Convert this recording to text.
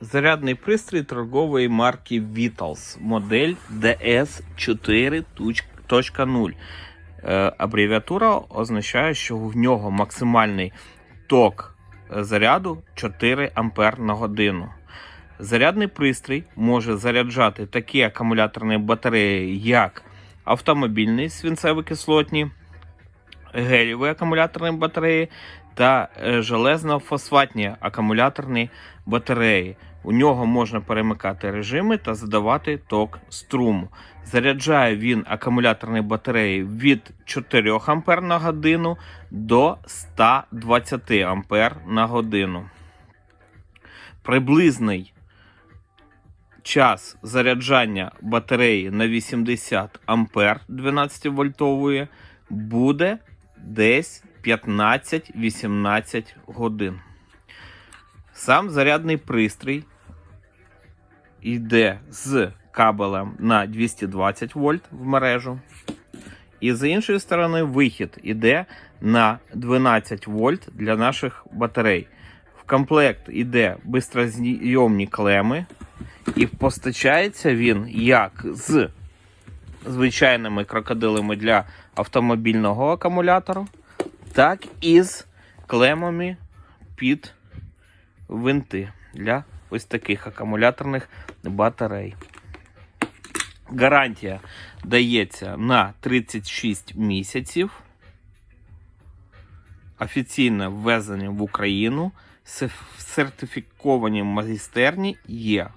Зарядний пристрій торгової марки Vitals, модель DS4.0. Е, Абревіатура означає, що в нього максимальний ток заряду 4 Ампер на годину. Зарядний пристрій може заряджати такі акумуляторні батареї, як автомобільні свинцево-кислотні, гелєві акумуляторні батареї та е, железно-фосфатні акумуляторні батареї. У нього можна перемикати режими та задавати ток струму. Заряджає він акумуляторні батареї від 4 А на годину до 120 А на годину. Приблизний час заряджання батареї на 80 А 12 вольтової буде десь 15-18 годин. Сам зарядний пристрій йде з кабелем на 220 вольт в мережу. І з іншої сторони, вихід іде на 12 вольт для наших батарей. В комплект іде бистрозйомні клеми, і постачається він як з звичайними крокодилами для автомобільного акумулятора, так і з клемами під винти для ось таких акумуляторних батарей. Гарантія дається на 36 місяців. Офіційне ввезення в Україну. Сертифіковані магістерні є